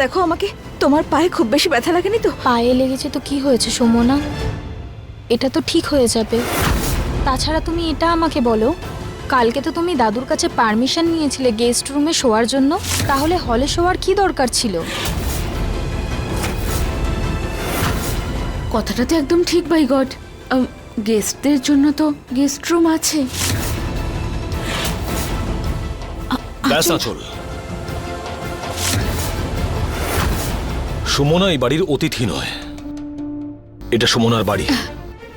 দেখো আমাকে তোমার পায়ে খুব বেশি ব্যথা লাগেনি তো? পায়ে লেগেছে তো কি হয়েছে সুমনা? এটা তো ঠিক হয়ে যাবে। তাছাড়া তুমি এটা আমাকে বলো কালকে তো তুমি দাদুর কাছে পারমিশন নিয়েছিলে গেস্ট রুমে শোয়ার জন্য তাহলে হলে শোয়ার কি দরকার ছিল? কথাটা তো একদম ঠিক বাই গড। গেস্টদের জন্য তো গেস্ট রুম আছে। ব্যাস আচল। সুমনা এই বাড়ির অতিথি নয়। এটা সুমনার বাড়ি।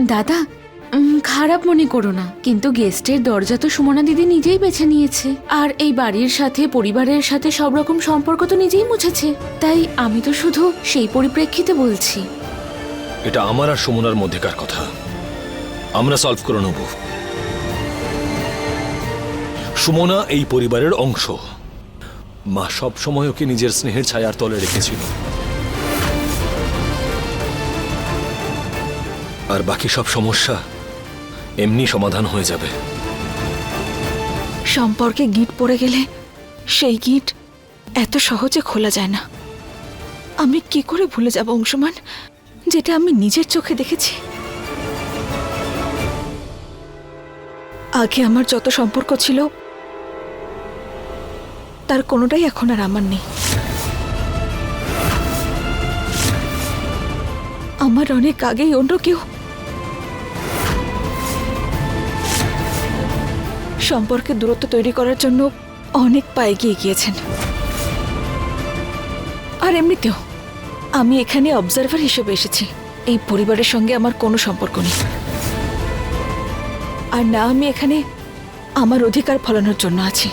দাদা উম, খারাপ মনে করো না কিন্তু গেস্টের দরজা তো সুমনা দিদি নিজেই বেছে নিয়েছে। আর এই বাড়ির সাথে পরিবারের সাথে সব রকম সম্পর্ক তো নিজেই মুছেছে। তাই আমি তো শুধু সেই পরিপ্রেক্ষিতে বলছি। এটা আমার আর সুমনার মধ্যেকার কথা। আমরা সলভ করে নেব। সুমনা এই পরিবারের অংশ। মা সব সময় ওকে নিজের স্নেহের ছায়ার তলে রেখেছিল। আর বাকি সব সমস্যা এমনি সমাধান হয়ে যাবে। সম্পর্কে গিট পড়ে গেলে সেই গিট এত সহজে খোলা যায় না। আমি কি করে ভুলে যাব, অংশমান, যেটা আমি নিজের চোখে দেখেছি? আগে আমার যত সম্পর্ক ছিল, তার কোনোটাই এখন আর আমার নেই। আমার অনেক আগেই অন্য কেউ সম্পর্কে দূরত্ব তৈরি করার জন্য অনেক পায়ে গিয়ে গিয়েছেন। আর এমনিতেও, আমি এখানে অবজারভার হিসেবে এসেছি। এই পরিবারের সঙ্গে আমার কোনো সম্পর্ক নেই। আর না আমি এখানে আমার অধিকার ফলানোর জন্য আছি।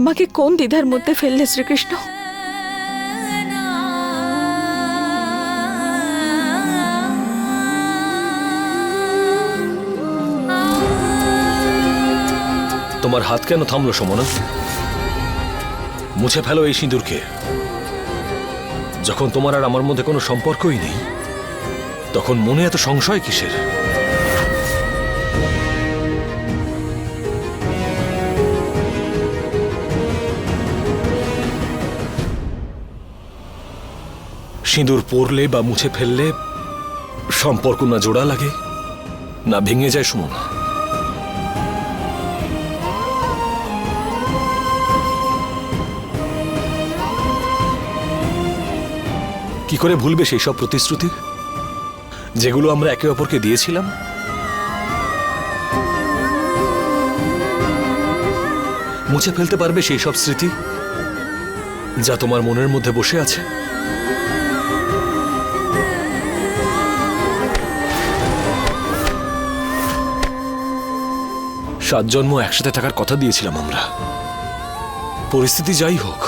আমাকে কোন দ্বিধার মধ্যে ফেললে শ্রীকৃষ্ণ? তোমার হাত কেন থামলো সুমনা? মুছে ফেলো এই সিঁদুরকে। যখন তোমার আর আমার মধ্যে কোনো সম্পর্কই নেই, তখন মনে এত সংশয় কিসের? সিঁদুর পরলে বা মুছে ফেললে সম্পর্ক না জোড়া লাগে, না ভেঙে যায় সুমনা। কি করে ভুলবে সেই সব প্রতিশ্রুতি? যেগুলো আমরা একে অপরকে দিয়েছিলাম? মুছে ফেলতে পারবে সেই সব স্মৃতি যা তোমার মনের মধ্যে বসে আছে? সাত জন্ম একসাথে থাকার কথা দিয়েছিলাম আমরা। পরিস্থিতি যাই হোক,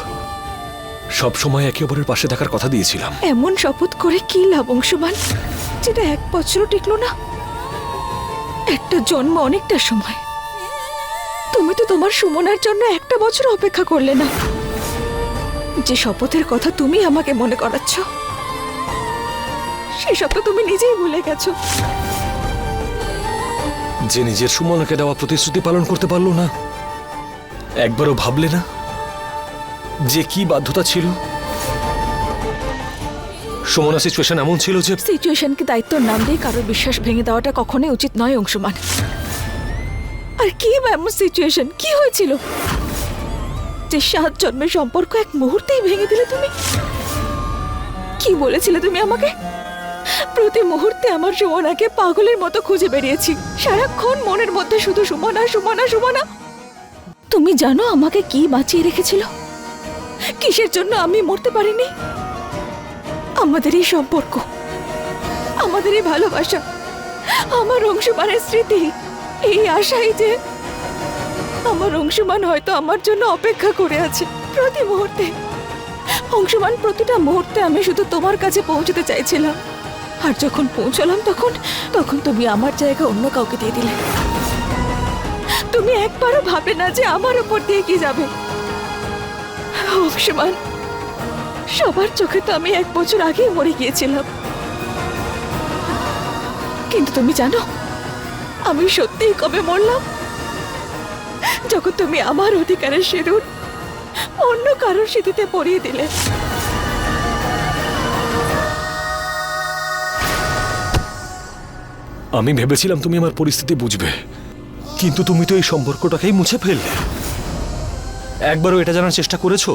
সব সময় একে অপরের পাশে থাকার কথা দিয়েছিলাম। এমন শপথ করে কি লাভ, অংশমান? যেটা এক বছরও টিকলো না। একটা জন্ম অনেকটা সময়। তুমি তো তোমার সুমনার জন্য একটা বছর অপেক্ষা করলে না। যে শপথের কথা তুমি আমাকে মনে করাচ্ছ, সেসব তো তুমি নিজেই ভুলে গেছো। যে নিজের সুমনকে দেওয়া প্রতিশ্রুতি পালন করতে পারল না, একবারও ভাবলে না যে কি বাধ্যতা ছিল? সুমনা সিচুয়েশন এমন ছিল যে সিচুয়েশনকে দায়িত্বর নাম দিয়ে কারোর বিশ্বাস ভেঙে দেওয়াটা কখনোই উচিত নয়, অংশমান। আর কি বা এমন সিচুয়েশন কি হয়েছিল? যে সাত জন্মের সম্পর্ক এক মুহূর্তেই ভেঙে দিলে তুমি? কি বলেছিলে তুমি আমাকে? প্রতি মুহূর্তে আমার সুমনাকে পাগলের মতো খুঁজে বেরিয়েছি। সারাক্ষণ মনের মধ্যে শুধু সুমনা সুমনা সুমনা। তুমি জানো আমাকে কি বাঁচিয়ে রেখেছিল? কিসের জন্য আমি মরতে পারিনি? আমাদের এই সম্পর্ক, আমাদের এই ভালোবাসা, আমার অংশমানের স্মৃতি, এই আশাই যে আমার অংশমান হয়তো আমার জন্য অপেক্ষা করে আছে প্রতি মুহূর্তে। অংশমান প্রতিটা মুহূর্তে আমি শুধু তোমার কাছে পৌঁছতে চাইছিলাম। আর যখন পৌঁছলাম তখন তখন তুমি আমার জায়গা অন্য কাউকে দিয়ে দিলে। তুমি একবারও ভাবে না যে আমার উপর দিয়ে কি যাবে। অংশমান সবার চোখে তো আমি এক বছর আগেই মরে গিয়েছিলাম। কিন্তু তুমি জানো, আমি সত্যিই কবে মরলাম? যখন তুমি আমার অধিকারের সিঁদুর অন্য কারোর স্মৃতিতে পরিয়ে দিলে। আমি ভেবেছিলাম তুমি আমার পরিস্থিতি বুঝবে। কিন্তু তুমি তো এই সম্পর্কটাকেই মুছে ফেললে। একবারও এটা জানার চেষ্টা করেছ?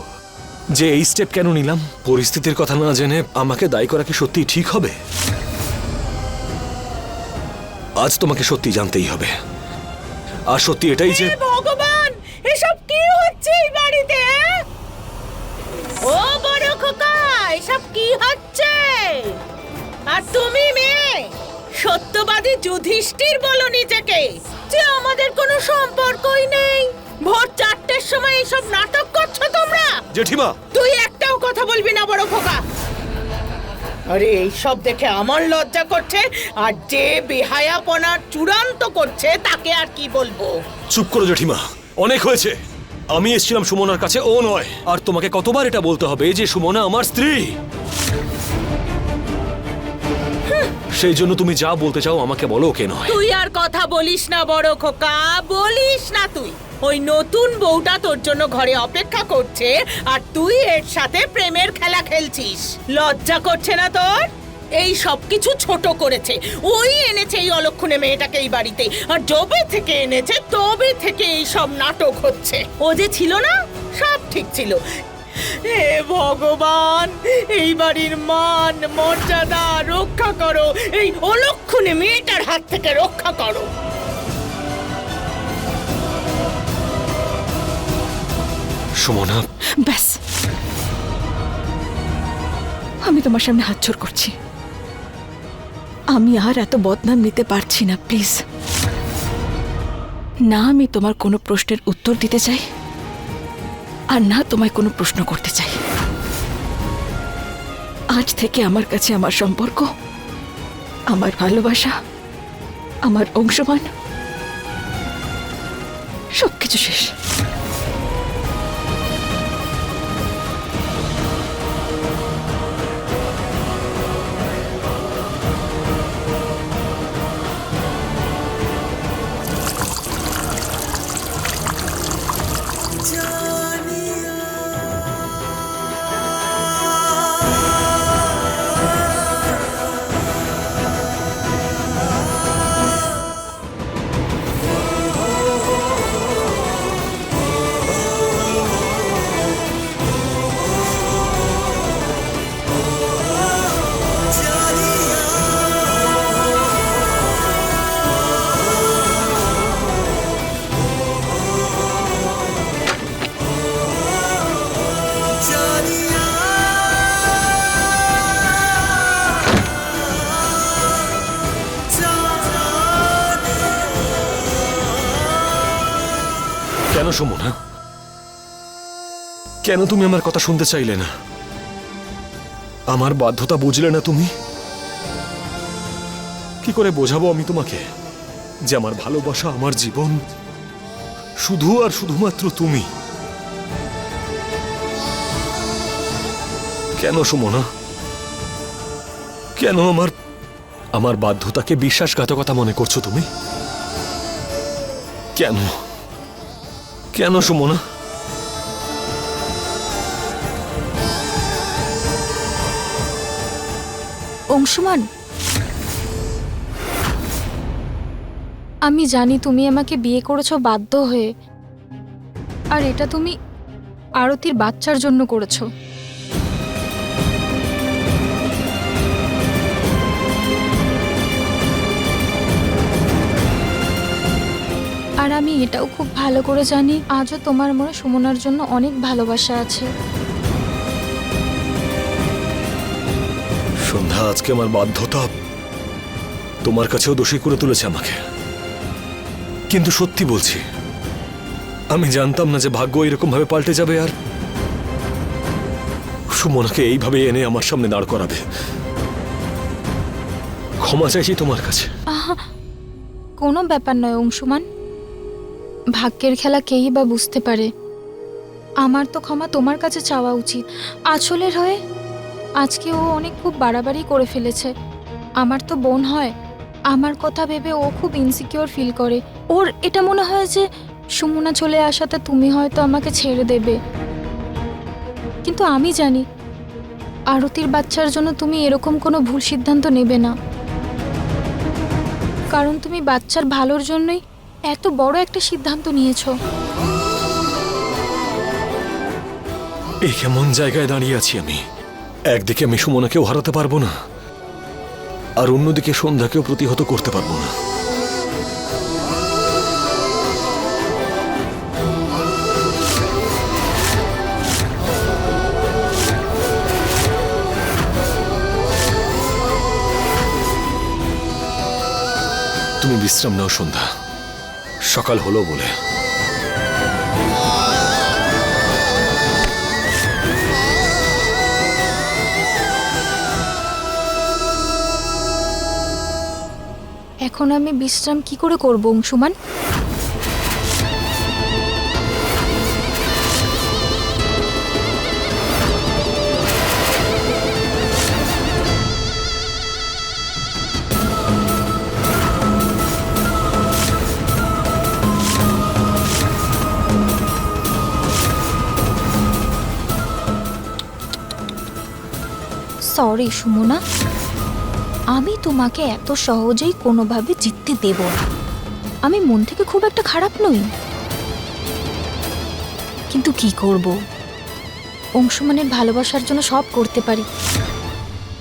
যে এই স্টেপ কেন নিলাম? পরিস্থিতির কথা না জেনে আমাকে দায়ী করা কি সত্যি ঠিক হবে? আজ তোমাকে সত্যি জানতেই হবে। আর সত্যি এটাই যে ভগবান! এসব কি হচ্ছে এই যুধিষ্ঠির বলো নিজেকে যে আমাদের কোনো সম্পর্কই নেই। ভোর চারটের সময় এসব নাটক করছ তোমরা? জেঠিমা! তুই একটাও কথা বলবি না বড় খোকা। আরে এইসব দেখে আমার লজ্জা করছে আর যে বেহায়াপনার চূড়ান্ত করছে তাকে আর কি বলব? চুপ করো জেঠিমা অনেক হয়েছে। আমি এসেছিলাম সুমনার কাছে ও নয়। আর তোমাকে কতবার এটা বলতে হবে যে সুমনা আমার স্ত্রী? সেই জন্য তুমি যা বলতে চাও আমাকে বলো, ওকে নয়। তুই আর কথা বলিস না, বড় খোকা। বলিস না তুই। ওই নতুন বউটা তোর জন্য ঘরে অপেক্ষা করছে, আর তুই এর সাথে প্রেমের খেলা খেলছিস। লজ্জা করছে না তোর? এই সব কিছু ছোট করেছে। ওই এনেছে এই অলক্ষণে মেয়েটাকে এই বাড়িতে, আর যবে থেকে এনেছে, তবে থেকে এই সব নাটক হচ্ছে। ও যে ছিল না, সব ঠিক ছিল। হে ভগবান এই বাড়ির মান মর্যাদা রক্ষা করো। এই অলক্ষণে মেয়েটার হাত থেকে রক্ষা করো। সুমনা। ব্যাস। আমি তোমার সামনে হাত জোর করছি। আমি আর এত বদনাম নিতে পারছি না প্লিজ। না আমি তোমার কোনো প্রশ্নের উত্তর দিতে চাই। আর না তোমায় কোনো প্রশ্ন করতে চাই। আজ থেকে আমার কাছে আমার সম্পর্ক, আমার ভালোবাসা, আমার অংশমান, সবকিছু শেষ। কেন সুমনা কেন তুমি আমার কথা শুনতে চাইলে না? আমার বাধ্যতা বুঝলে না তুমি? কি করে বোঝাবো আমি তোমাকে যে আমার ভালোবাসা, আমার জীবন শুধু আর শুধুমাত্র তুমি? কেন সুমনা কেন আমার আমার বাধ্যতাকে বিশ্বাসঘাতকতা মনে করছ তুমি? কেন? কেন সুমনা? অংশুমান, আমি জানি তুমি আমাকে বিয়ে করেছ বাধ্য হয়ে, আর এটা তুমি আরতির বাচ্চার জন্য করেছ। আর আমি এটাও খুব ভালো করে জানি আজও তোমার মনে সুমনার জন্য অনেক ভালোবাসা আছে। সন্ধ্যা আজকে আমার বাধ্যতা। তোমার কাছেও দোষী করে তুলেছে আমাকে। কিন্তু সত্যি বলছি আমি জানতাম না যে ভাগ্য এরকম ভাবে পাল্টে যাবে আর সুমনাকে এইভাবে এনে আমার সামনে দাঁড় করাবে। ক্ষমা চাইছি তোমার কাছে। কোনো ব্যাপার নয় অংশুমান। ভাগ্যের খেলা কেই বা বুঝতে পারে। আমার তো ক্ষমা তোমার কাছে চাওয়া উচিত। আঁচলের হয়ে আজকে ও অনেক খুব বাড়াবাড়ি করে ফেলেছে। আমার তো বোন হয়। আমার কথা ভেবে ও খুব ইনসিকিওর ফিল করে। ওর এটা মনে হয় যে সুমনা চলে আসাতে তুমি হয়তো আমাকে ছেড়ে দেবে। কিন্তু আমি জানি আরতির বাচ্চার জন্য তুমি এরকম কোনো ভুল সিদ্ধান্ত নেবে না। কারণ তুমি বাচ্চার ভালোর জন্যই এত বড় একটা সিদ্ধান্ত নিয়েছো। এই কেমন জায়গায় দাঁড়িয়ে আছি আমি? একদিকে আমি সুমনাকেও হারাতে পারব না, আর অন্যদিকে সন্ধ্যাকেও প্রতিহত করতে পারব না। তুমি বিশ্রাম নাও, সন্ধ্যা। সকাল হলো বলে। এখন আমি বিশ্রাম কি করে করব অংশুমান? সরি সুমনা। আমি তোমাকে এত সহজেই কোনোভাবে জিততে দেব না। আমি মন থেকে খুব একটা খারাপ নই। কিন্তু কি করব? অংশমানের ভালোবাসার জন্য সব করতে পারি।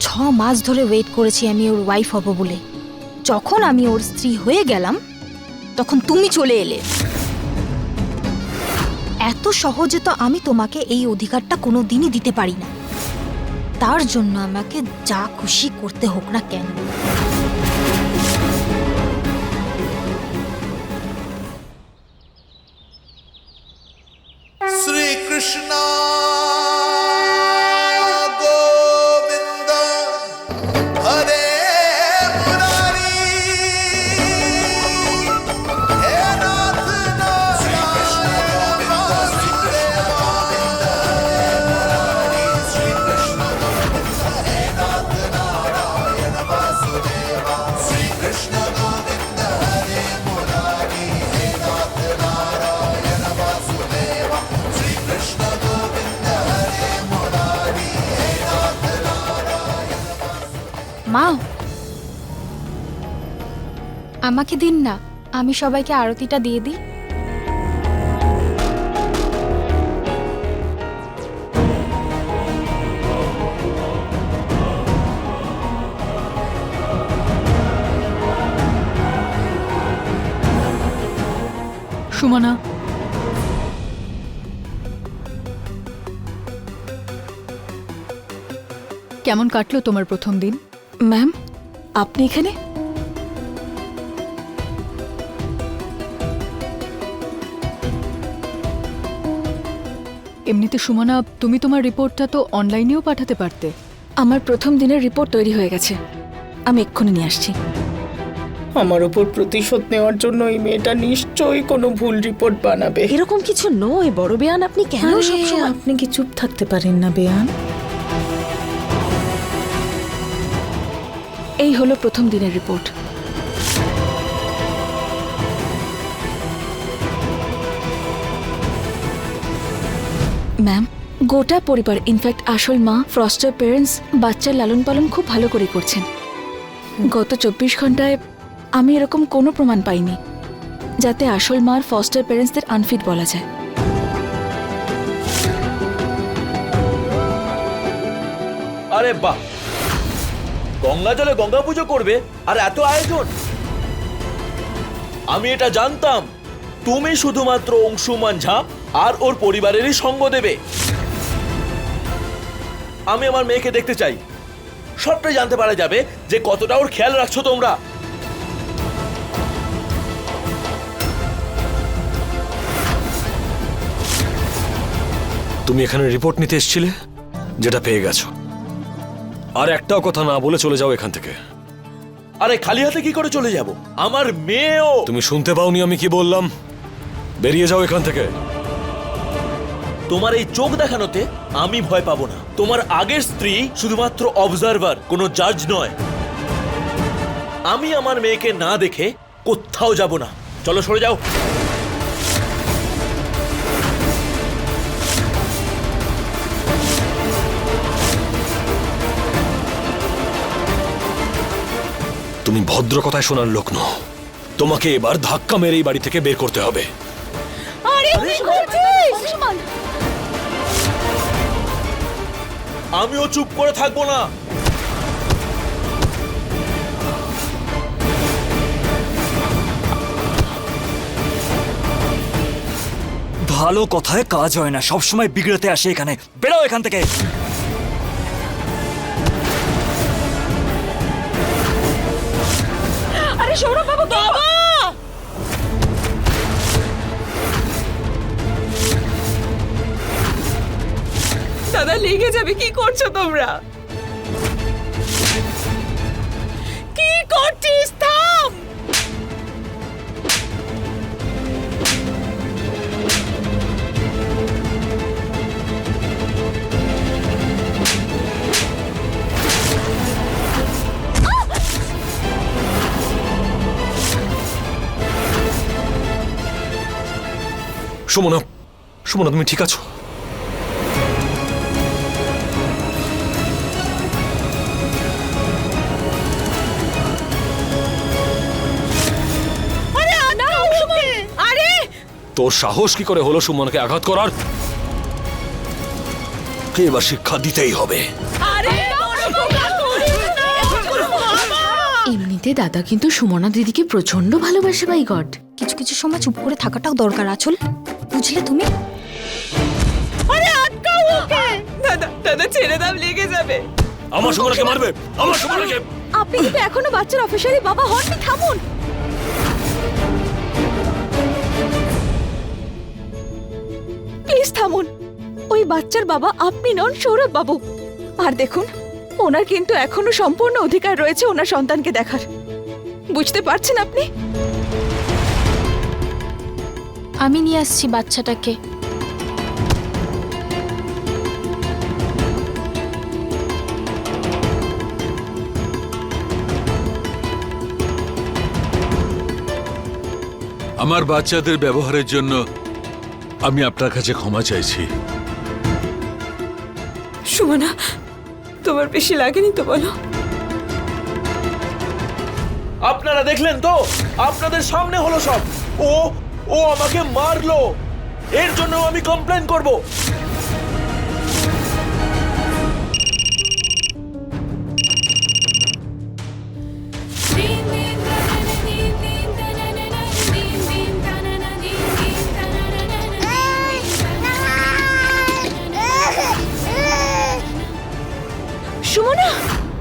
ছ মাস ধরে ওয়েট করেছি আমি ওর ওয়াইফ হব বলে। যখন আমি ওর স্ত্রী হয়ে গেলাম, তখন তুমি চলে এলে। এত সহজে তো আমি তোমাকে এই অধিকারটা কোনো দিনই দিতে পারি না। তার জন্য আমাকে যা খুশি করতে হোক না কেন। মা! আমাকে দিন না, আমি সবাইকে আরতিটা দিয়ে দিই। সুমনা। কেমন কাটলো তোমার প্রথম দিন? ম্যাম আপনি এখানে? এমনিতে সুমনা তুমি তোমার রিপোর্টটা তো অনলাইনেও পাঠাতে পারতে। আমার প্রথম দিনের রিপোর্ট তৈরি হয়ে গেছে। আমি এক্ষুনি নিয়ে আসছি। আমার ওপর প্রতিশোধ নেওয়ার জন্য এই মেয়েটা নিশ্চয়ই কোনো ভুল রিপোর্ট বানাবে। এরকম কিছু নয় বড় বেয়ান আপনি কেন সবসময় আপনি কি চুপ থাকতে পারেন না বেয়ান? এই হলো প্রথম দিনের রিপোর্ট। ম্যাম, গোটা পরিবার, ইনফ্যাক্ট আসল মা ফ্রস্টার পেরেন্টস বাচ্চার লালন পালন খুব ভালো করে করছেন। গত চব্বিশ ঘন্টায় আমি এরকম কোনো প্রমাণ পাইনি, যাতে আসল মার ফস্টার পেরেন্টসদের আনফিট বলা যায়। আরে বাহ! গঙ্গা জলে গঙ্গা পুজো করবে আর এত আয়োজন? আমি এটা জানতাম। তুমি শুধুমাত্র অংশুমান ঝা আর ওর পরিবারেরই সঙ্গ দেবে। আমি আমার মেয়েকে দেখতে চাই। সবটাই জানতে পারা যাবে যে কতটা ওর খেয়াল রাখছো তোমরা। তুমি এখানে রিপোর্ট নিতে এসেছিলে? যেটা পেয়ে গেছো। আর একটাও কথা না বলে চলে যাও এখান থেকে। আরে খালি হাতে কি করে চলে যাব? আমার মেয়েও তুমি শুনতে পাওনি আমি কি বললাম? বেরিয়ে যাও এখান থেকে। তোমার এই চোখ দেখানোতে আমি ভয় পাবো না। তোমার আগের স্ত্রী শুধুমাত্র অবজারভার কোনো জাজ নয়। আমি আমার মেয়েকে না দেখে কোথাও যাব না। চলো সরে যাও। তুমি ভদ্র কথায় শোনার লোক নও। তোমাকে এবার ধাক্কা মেরে এই বাড়ি থেকে বের করতে হবে। আমিও চুপ করে থাকব না। ভালো কথায় কাজ হয় না। সবসময় বিগড়তে আসে এখানে। বেরো এখান থেকে। লেগে যাবে কি করছ তোমরা? কি করছিস থাম! সুমনা সুমনা তুমি ঠিক আছো? তোর সাহস কি করে হলো সুমনকে আঘাত করার? কে এবার শিক্ষা দিতেই হবে? এমনিতে দাদা কিন্তু সুমনা দিদিকে প্রচণ্ড ভালোবাসে বাই গড কিছু কিছু সময় চুপ করে থাকাটাও দরকার আচল। বুঝলে তুমি? দাদা দাদা ছেড়ে দাও লেগে যাবে। আমার সুমনাকে মারবে আমার সুমনাকে। আপনি কিন্তু এখনও বাচ্চার অফিসারি বাবা হননি থামুন। প্লিজ থামুন। ওই বাচ্চার বাবা আপনি নন সৌরভ বাবু। আর দেখুন ওনার কিন্তু এখনও সম্পূর্ণ অধিকার রয়েছে ওনার সন্তানকে দেখার। বুঝতে পারছেন আপনি? আমি নিয়ে আসছি বাচ্চাটাকে। আমার বাচ্চাদের ব্যবহারের জন্য আমি আপনার কাছে ক্ষমা চাইছি। সুমনা তোমার বেশি লাগেনি তো বলো। আপনারা দেখলেন তো? আপনাদের সামনে হলো সব। ও ও আমাকে মারলো। এর জন্য আমি কমপ্লেন করব।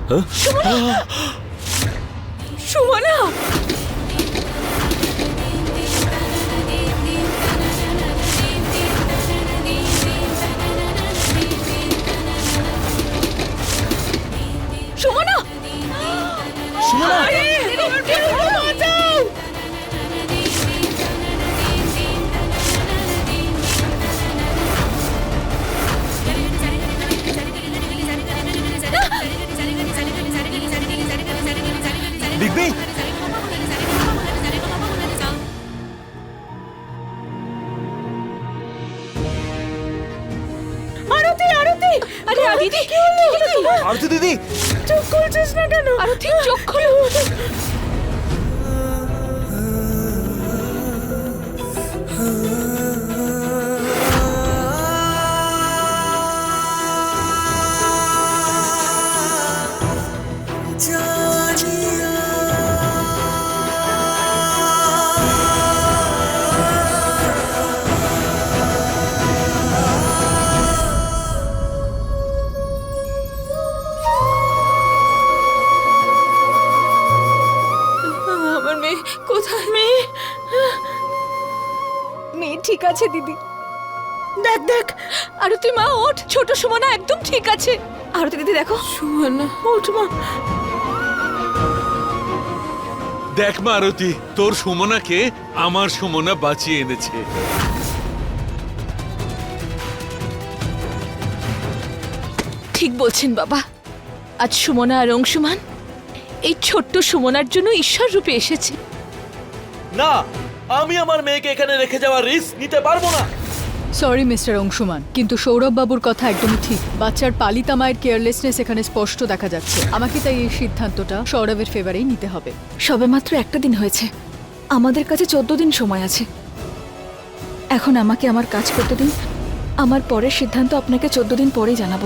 সুমনা সুমনা সুমনা দিদি কি হলো? তোমার আরতি দিদি। চোখ খুলছিস না কেন? আরতি চোখ খোলো। দিদি। দেখ দেখ। আরতি মা ওঠ। ছোট সুমনা একদম ঠিক আছে। আরতি দিদি দেখো। সুমনা ওঠ মা। দেখ মারতি তোর সুমনাকে আমার সুমনা বাঁচিয়ে এনেছে। ঠিক বলছেন বাবা। আজ সুমনা আর অংশুমান এই ছোট্ট সুমনার জন্য ঈশ্বর রূপে এসেছে। না আমি আমার মেয়েকে এখানে রেখে যাওয়ার রিস্ক নিতে পারব না। সরি মিস্টার অংশুমান কিন্তু সৌরভ বাবুর কথা একদমই ঠিক। বাচ্চার পালিতা মায়ের কেয়ারলেসনেস এখানে স্পষ্ট দেখা যাচ্ছে। আমাকে তাই এই সিদ্ধান্তটা সৌরভের ফেভারেই নিতে হবে। সবে মাত্র একটা দিন হয়েছে। আমাদের কাছে চোদ্দ দিন সময় আছে। এখন আমাকে আমার কাজ করতে দিন। আমার পরের সিদ্ধান্ত আপনাকে চোদ্দ দিন পরেই জানাব।